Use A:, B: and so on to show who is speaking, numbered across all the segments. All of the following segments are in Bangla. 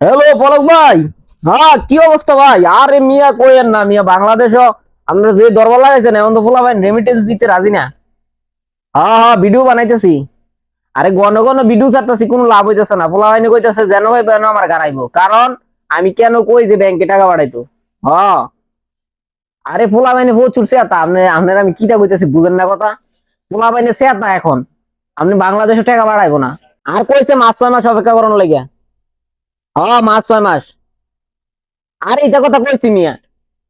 A: হ্যালো পলক ভাই। হ্যাঁ কি অবস্থা ভাই? আরে মিয়া কইেন না মিয়া? বাংলাদেশও আপনারা যে দরবার লাগাইছেন, এখন তো ফুলা ভাই রেমিটেন্স দিতে রাজি না। হ্যাঁ হ্যাঁ ভিডিও বানাইতেছি। আরে ঘন ঘন ভিডিও ছাড়তেছি, কোনো লাভ হইতেছে না। ফুলা ভাই কইতেছে, যেন ভাই বেন আমার গাড়াইবো। কারণ আমি কেন কই যে ব্যাংকে টাকা বাড়াইতো হ্যাঁ। আরে ফুলা বাইনে প্রচুর সেতা আপনি আপনার আমি কিটা কইতেছি, বুঝেন না কথা? ফুলা বাইনে সেতা এখন। আপনি বাংলাদেশে টাকা বাড়াইবো না। আর কইছে মাছ ছয় মাস অপেক্ষা করানো লেগে হ্যাঁ মাস ছয় মাস। আর এটা কথা কইছি মিয়া।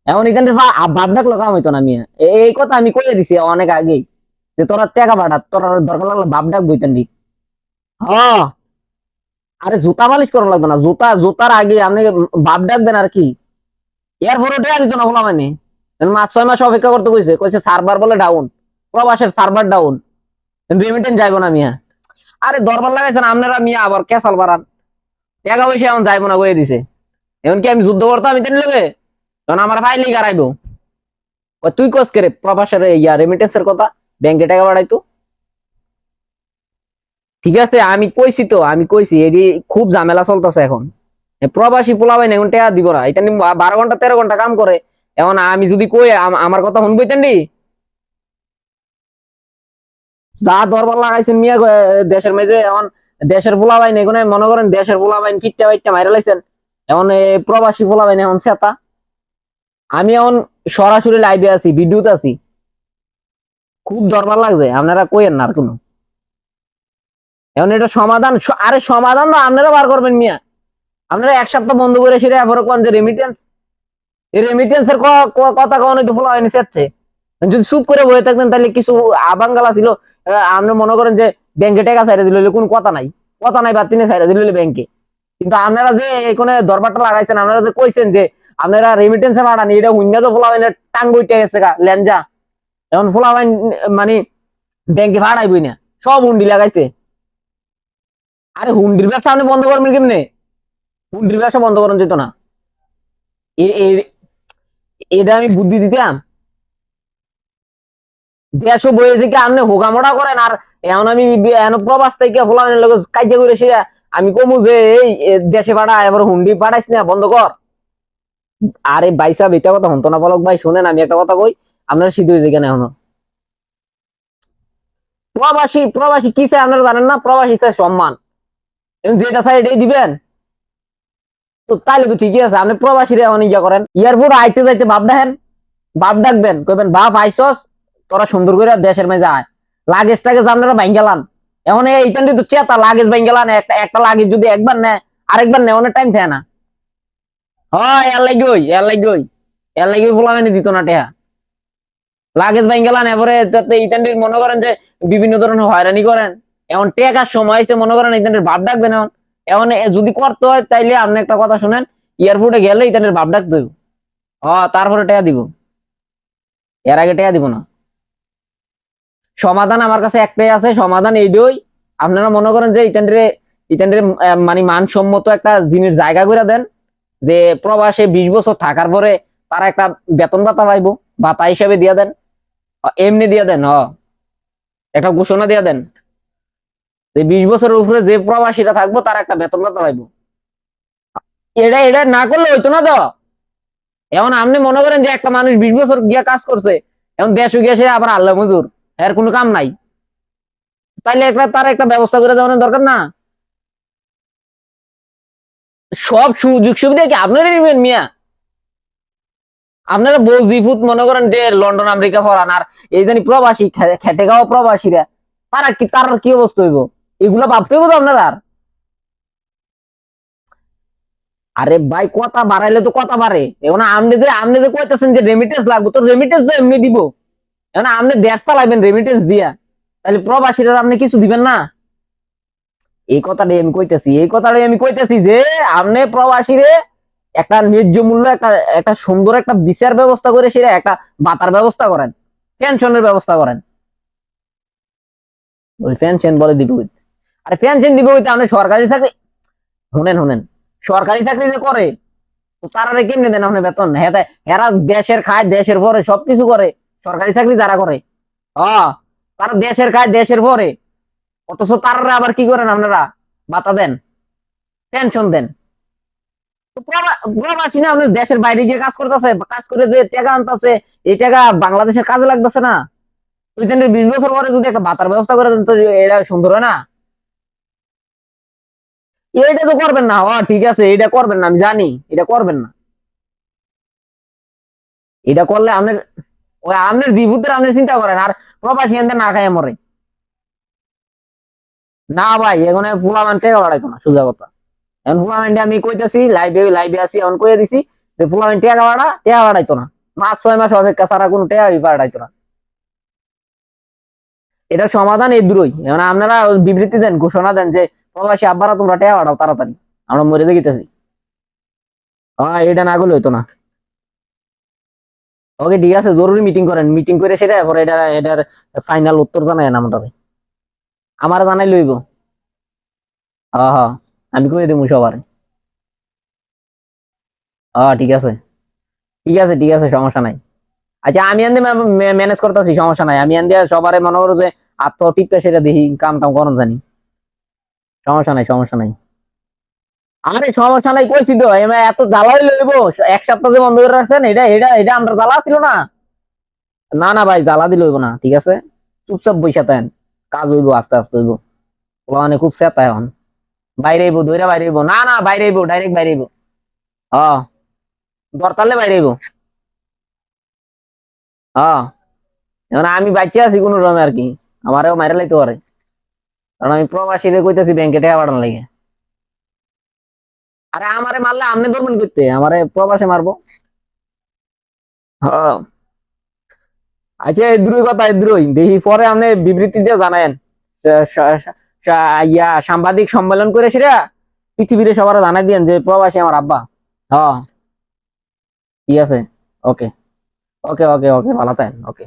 A: এখন এখানে ভাব ডাকলো কাম হইতো না মিয়া। এই কথা আমি কইয়ে দিছি অনেক আগেই, যে তোরা টাকা পাঠা, তোরা দরকার লাগলে ভাব ডাক বইতেন দি হ্যাঁ আরে জুতা মালিশ করা লাগবে না, জুতা, জুতার আগে আপনি ভাব ডাকবেন আর কি। এরপরে টাকা দিত না বলা মানে। মাস ছয় মাস অপেক্ষা করতে কইছে কইছে সার্ভার বলে ডাউন, প্রবাসের সার্ভার ডাউন। রেমিটেন্স যাইবো না মিয়া। আরে দরবার লাগাইছেন আপনারা মিয়া আবার ক্যাসাল বাড়ান। টাকা পয়সা এখন যাইবো না কয়ে দিছে। এখন কি আমি যুদ্ধ করতাম আমি লগে? তখন আমার ফাইলি গাড়াইবো ও তুই কস করে প্রবাসের ইয়া রেমিটেন্সের কথা? ব্যাংকে টাকা বাড়াইতো ঠিক আছে, আমি কইছি তো, আমি কইছি এটি খুব ঝামেলা চলতেছে এখন। প্রবাসী পোলাবাই না, এখন টাকা দিব না। এটা বারো ঘণ্টা, তেরো ঘণ্টা কাম করে। এখন আমি যদি কই, আম- আমার কথা শুনবইতেন নি যা দরবার লাগাইছেন মিয়া দেশের মেঝে, এখন দেশের পোলাবাইন এখানে মনে করেন দেশের পোলাবাইন ফিটটা বাইটটা মাইরা লাইছেন। এখন এ, প্রবাসী পোলাবাইন এখন সেতা আমি এখন সরাসরি লাইভে আছি ভিডিওতে আছি। খুব দরবার লাগছে আপনারা কইেন না আর কোনো। এখন এটা সমাধান আরে সমাধান তো আপনারা বার করবেন মিয়া। আপনারা এক সপ্তাহ বন্ধ করে সেটা এবারে কোন যে রেমিটেন্স এই রেমিটেন্সের কথা কখনো তো ফলো হয়নি যদি চুপ করে বসে থাকতেন তাহলে কিছু আবাঙ্গালা ছিল আহ, আপনি মনে করেন যে ব্যাংকে টাকা ছাইড়ে দিল কোনো কথা নাই কথা নাই বা তিনি ছাইড়ে দিল ব্যাংকে কিন্তু আপনারা যে এখানে দরবারটা লাগাইছেন আপনারা যে কইছেন যে আপনারা রেমিটেন্সে পাঠানি এটা হুন্যা তো ফোলাবাইন টাঙ্গ উঠে গেছে গা লেঞ্জা এখন ফোলাবাইন মানে ব্যাংকে ভাড়া ভাড়াইবই না সব হুন্ডি লাগাইছে আরে হুন্ডির ব্যবসা আপনি বন্ধ করবেন কেমনে হুন্ডির ব্যবসা বন্ধ করেন যেত না এটা আমি বুদ্ধি দিতাম দেশ বইয়ে থেকে আপনি হোকামোটা করেন আর এখন আমি এখন প্রবাস থেকে ফোলানের কাজে করে সে আমি কমু যে এই দেশে পাঠা এবার হুন্ডি পাঠাইস না, বন্ধ কর। আরে ভাই সাহেব, এটা কথা হতো না ভাই, শুনেন, আমি একটা কথা কই, আপনারা সিদ্ধ হয়েছে কেন এখনও। প্রবাসী প্রবাসী কি চাই আপনারা জানেন না? প্রবাসী চাই সম্মান। যেটা চাই এটাই দিবেন। তো তাইলে তো ঠিকই আছে, আপনি প্রবাসীরা এখন ইয়া করেন। এয়ারপোর্ট আইতে যাইতে বাপ দেখেন, বাপ ডাকবেন, কইবেন, বাপ, আইসস? তোরা সুন্দর করে দেশের মেজে আয়। লাগেজটাকে আপনারা ভাঙ্গেলান এখন এইখান তো চেতা লাগেজ ভাঙ্গেলান একটা একটা লাগেজ যদি একবার নেয়, আরেকবার নেয়, অনেক টাইম থাকে না। হয়, এর লাগি ওই, এর লাগি ওই। এর দিত না টেহা। লাগেজ মনে করেন যে বিভিন্ন ধরনের হয়রানি করেন। এখন টেকার সময় মনে করেন ইতান্ডির বাপ ডাকবেন এখন। এখন যদি করতে হয়, তাইলে আপনি একটা কথা শুনেন, এয়ারপোর্টে গেলে ইতান্ডির ভাব ডাক হইব হ্যাঁ তারপরে টেকা দিব। এর আগে টেয়া দিব না। সমাধান আমার কাছে একটাই আছে, সমাধান এইটাই আপনারা মনে করেন যে ইতান্ডে ইতান্ডে মানে মানসম্মত একটা জিনিস জায়গা করে দেন, যে প্রবাসে বিশ বছর থাকার পরে তারা একটা বেতন ভাতা পাইবো, ভাতা হিসাবে দিয়ে দেন। এমনি দিয়ে দেন, হ। একটা ঘোষণা দিয়ে দেন, যে বিশ বছরের উপরে যে প্রবাসীরা থাকব, তারা একটা বেতন ভাতা পাইবো। এটা এটা না করলে হইতো না তো। এখন আপনি মনে করেন যে একটা মানুষ বিশ বছর গিয়া কাজ করছে, এখন দেশ গিয়ে সে আবার আল্লাহ মজুর এর কোনো কাম নাই। তাইলে একটা, তার একটা ব্যবস্থা করে দেওয়ার দরকার না। সব সুযোগ সুবিধা কি আপনারা নেবেন মিয়া? আপনারা বৌজিফুত মনে করেন যে লন্ডন, আমেরিকা ফরান, আর এই জানি প্রবাসী খেটে খাওয়া প্রবাসীরা, তারা কি, তার কি অবস্থা হইব? এগুলো ভাবতে হইব তো আপনারা আর। আরে ভাই, কথা বাড়াইলে তো কথা বাড়ে। এখন আপনি যে আপনি যে কইতেছেন যে রেমিটেন্স লাগবে, তো রেমিটেন্স এমনি দিব। এখন আপনি দেশ চালাইবেন রেমিটেন্স দিয়া। তাহলে প্রবাসীরা আপনি কিছু দিবেন না। এই কথাটাই আমি কইতেছি, এই কথাটাই আমি কইতেছি যে, আপনি প্রবাসীরে একটা ন্যায্য মূল্য, একটা একটা সুন্দর একটা বিচার ব্যবস্থা করে সেটা একটা বাতার ব্যবস্থা করেন, পেনশনের ব্যবস্থা করেন। ওই পেনশন বলে হইতে। আরে পেনশন হইতে আপনি সরকারি চাকরি, শুনেন শুনেন, সরকারি চাকরি যে করে তারা কেমনে দেন আপনি বেতন? হ্যাঁ এরা দেশের খায়, দেশের পরে সবকিছু করে। সরকারি চাকরি যারা করে। হ্যাঁ তারা দেশের খায় দেশের পরে। অথচ তারা আবার কি করেন আপনারা? বাতা দেন পেনশন দেন। প্রবাসী না দেশের বাইরে গিয়ে কাজ করতেছে, কাজ করে যে টাকা আনতেছে, এই টাকা বাংলাদেশের কাজে লাগতেছে না। বিশ বছর পরে যদি একটা ভাতার ব্যবস্থা করে দেন, তো এটা সুন্দর হয় না। এটা তো করবেন না ও ঠিক আছে এটা করবেন না, আমি জানি, এটা করবেন না। এটা করলে আপনার ওই আপনার বিভূতের আপনি চিন্তা করেন, আর প্রবাসী এনতে না খায় মরে। না ভাই এখানে ফুলামান টেকা বাড়াইতো না, সোজা কথা। এখন আমি কইতেছি লাইভে লাইভে আছি, এখন কইয়া দিছি যে টেকা বাড়া, টেকা বাড়াইতো না। মাস ছয় মাস অপেক্ষা ছাড়া কোনো টেকা বাড়াইতো না। এটা সমাধান এই দূরই এখন আপনারা বিবৃতি দেন, ঘোষণা দেন যে, প্রবাসী আব্বারা তোমরা টেকা বাড়াও তাড়াতাড়ি। আমরা মরে দেখিতেছি। হ্যাঁ এটা না করলে হইতো না। ওকে, ঠিক আছে, জরুরি মিটিং করেন। মিটিং করে সেটা পরে এটা এটার ফাইনাল উত্তর জানাই আমরা আমার জানাই লইব। হ্যাঁ আমি কই দেবো সবার? হ্যাঁ ঠিক আছে। ঠিক আছে ঠিক আছে, সমস্যা নাই। আচ্ছা আমি আনতে ম্যানেজ করতেছি, সমস্যা নাই। আমি আনতে সবারে মনে করো যে আত্ম টিপে সেটা দেখি কাম টাম করন জানি। সমস্যা নাই সমস্যা নাই। আরে সমস্যা নাই, কইছি তো এত জ্বালাই লইব, এক সপ্তাহ যে বন্ধ করে রাখছেন, এটা এটা এটা আমরা জ্বালা ছিল না। না না ভাই, জ্বালা দিল না, ঠিক আছে? চুপচাপ বৈশা তেন কাজ হইব, আস্তে আস্তে হইব। মানে খুব সেতা এখন। বাইরে আইবো দইরা বাইরে আইবো না না, বাইরে আইবো ডাইরেক্ট বাইরে আইবো হ্যাঁ দরতালে বাইরে আইবো হ্যাঁ এখন আমি বাচ্চা আছি কোনো রকমে আর কি, আমারও মাইরে লাইতে পারে। কারণ আমি প্রবাসীরে কইতেছি, ব্যাংকে টাকা পাঠান লাগে। আরে আমারে মারলে আমনে ধরবেন করতে, আমারে প্রবাসে মারবো। হ্যাঁ। আচ্ছা এদ্রুই কথা এদ্রুই দেখি, পরে আপনি বিবৃতি দিয়ে জানায়েন। ইয়া, সাংবাদিক সম্মেলন করে সেটা পৃথিবীর সবার জানাই দিয়েন যে প্রবাসী আমার আব্বা। হ্যাঁ। ঠিক আছে? ওকে। ওকে ওকে ওকে, ভালো থাকেন। ওকে।